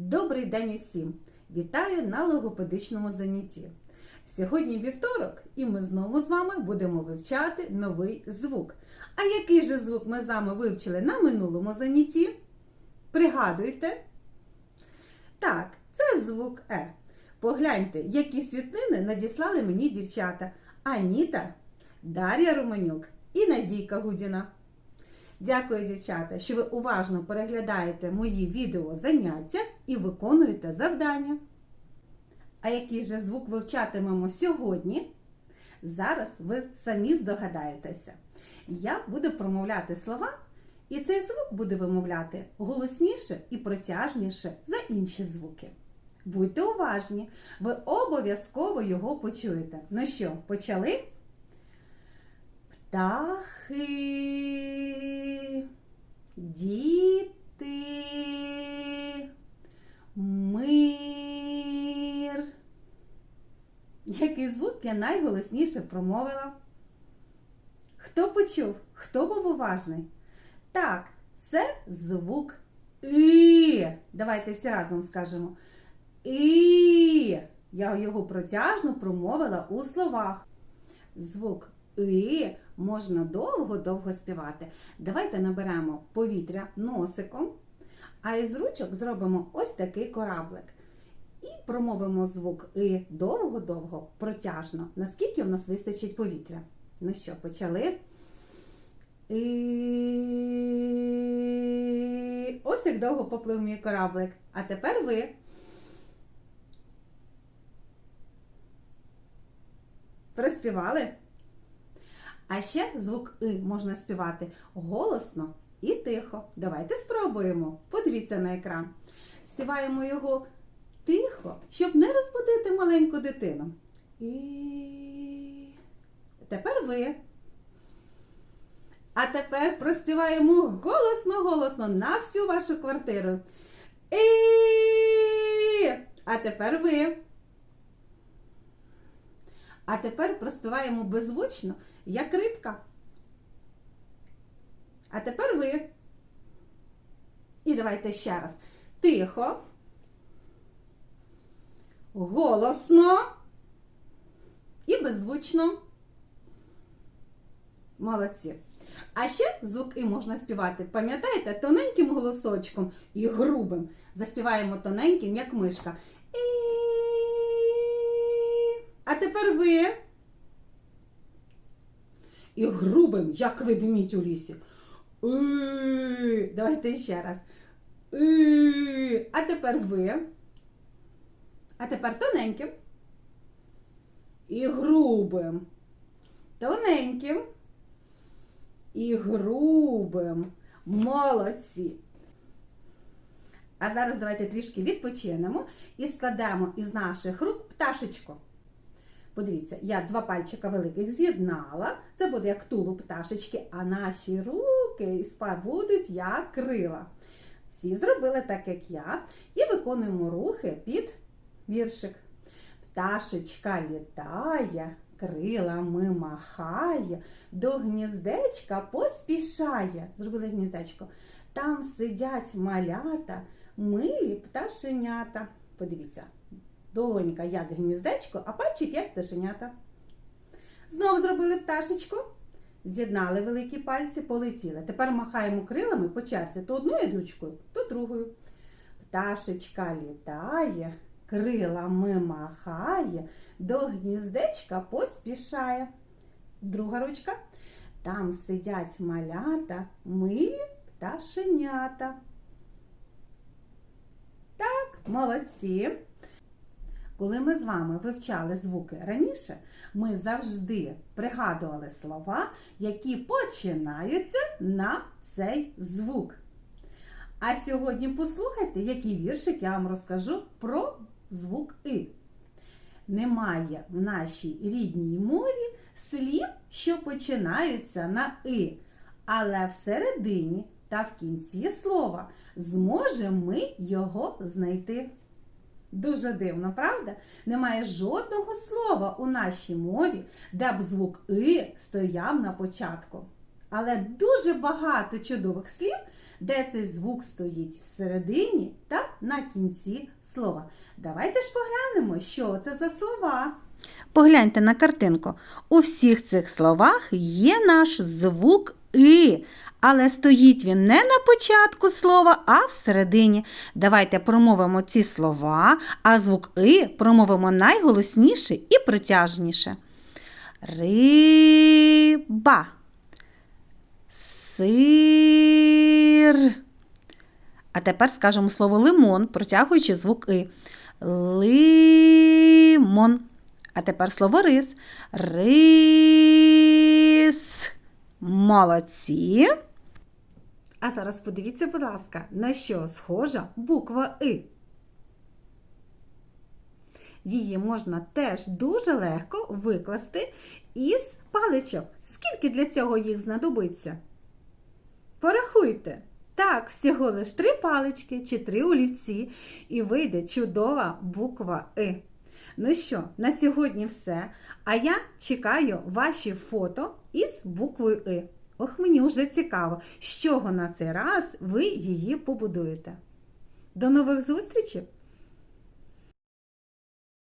Добрий день усім! Вітаю на логопедичному занятті. Сьогодні вівторок, і ми знову з вами будемо вивчати новий звук. А який же звук ми з вами вивчили на минулому занятті? Пригадуйте? Так, це звук Е. Погляньте, які світлини надіслали мені дівчата Аніта, Дар'я Романюк і Надійка Гудіна. Дякую, дівчата, що ви уважно переглядаєте мої відео заняття і виконуєте завдання. А який же звук вивчатимемо сьогодні? Зараз ви самі здогадаєтеся. Я буду промовляти слова, і цей звук буде вимовляти голосніше і протяжніше за інші звуки. Будьте уважні, ви обов'язково його почуєте. Ну що, почали? Птахи, діти, мир. Який звук я найголосніше промовила? Хто почув? Хто був уважний? Так, це звук І. Давайте всі разом скажемо. І. Я його протяжно промовила у словах. Звук І можна довго-довго співати. Давайте наберемо повітря носиком, а із ручок зробимо ось такий кораблик. І промовимо звук І довго-довго, протяжно, наскільки в нас вистачить повітря. Ну що, почали? І... Ось як довго поплив мій кораблик. А тепер ви. Приспівали? А ще звук И можна співати голосно і тихо. Давайте спробуємо. Подивіться на екран. Співаємо його тихо, щоб не розбудити маленьку дитину. І тепер ви. А тепер проспіваємо голосно-голосно на всю вашу квартиру. І А тепер ви. А тепер проспіваємо беззвучно, як рибка. А тепер ви. І давайте ще раз. Тихо. Голосно і беззвучно. Молодці. А ще звук І можна співати, пам'ятаєте, тоненьким голосочком і грубим. Заспіваємо тоненьким, як мишка. І... А тепер ви. І грубим, як ведмідь у лісі. Давайте ще раз. А тепер ви. А тепер тоненьким. І грубим. Тоненьким. І грубим. Молодці. А зараз давайте трішки відпочинемо і складемо із наших рук пташечку. Подивіться, я два пальчика великих з'єднала. Це буде як тулуб пташечки, а наші руки будуть як крила. Всі зробили так, як я, і виконуємо рухи під віршик. Пташечка літає, крилами махає, до гніздечка поспішає. Зробили гніздечко. Там сидять малята, милі пташенята. Подивіться, долонька як гніздечко, а пальчик як пташенята. Знову зробили пташечку. З'єднали великі пальці, полетіли. Тепер махаємо крилами по черзі то одною ручкою, то другою. Пташечка літає, крилами махає, до гніздечка поспішає. Друга ручка. Там сидять малята, милі пташенята. Так, молодці. Коли ми з вами вивчали звуки раніше, ми завжди пригадували слова, які починаються на цей звук. А сьогодні послухайте, який віршик я вам розкажу про звук И. Немає в нашій рідній мові слів, що починаються на И, але всередині та в кінці слова зможемо ми його знайти. Дуже дивно, правда? Немає жодного слова у нашій мові, де б звук И стояв на початку. Але дуже багато чудових слів, де цей звук стоїть всередині та на кінці слова. Давайте ж поглянемо, що це за слова. Погляньте на картинку. У всіх цих словах є наш звук И, але стоїть він не на початку слова, а всередині. Давайте промовимо ці слова, а звук И промовимо найголосніше і протяжніше. Риба. Сир. А тепер скажемо слово лимон, протягуючи звук И. Лимон. А тепер слово рис. Рис. Молодці. А зараз подивіться, будь ласка, на що схожа буква И. Її можна теж дуже легко викласти із паличок. Скільки для цього їх знадобиться? Порахуйте. Так, всього лиш три палички чи три олівці, і вийде чудова буква И. Ну що, на сьогодні все. А я чекаю ваші фото із буквою И. Ох, мені вже цікаво, з чого на цей раз ви її побудуєте. До нових зустрічей!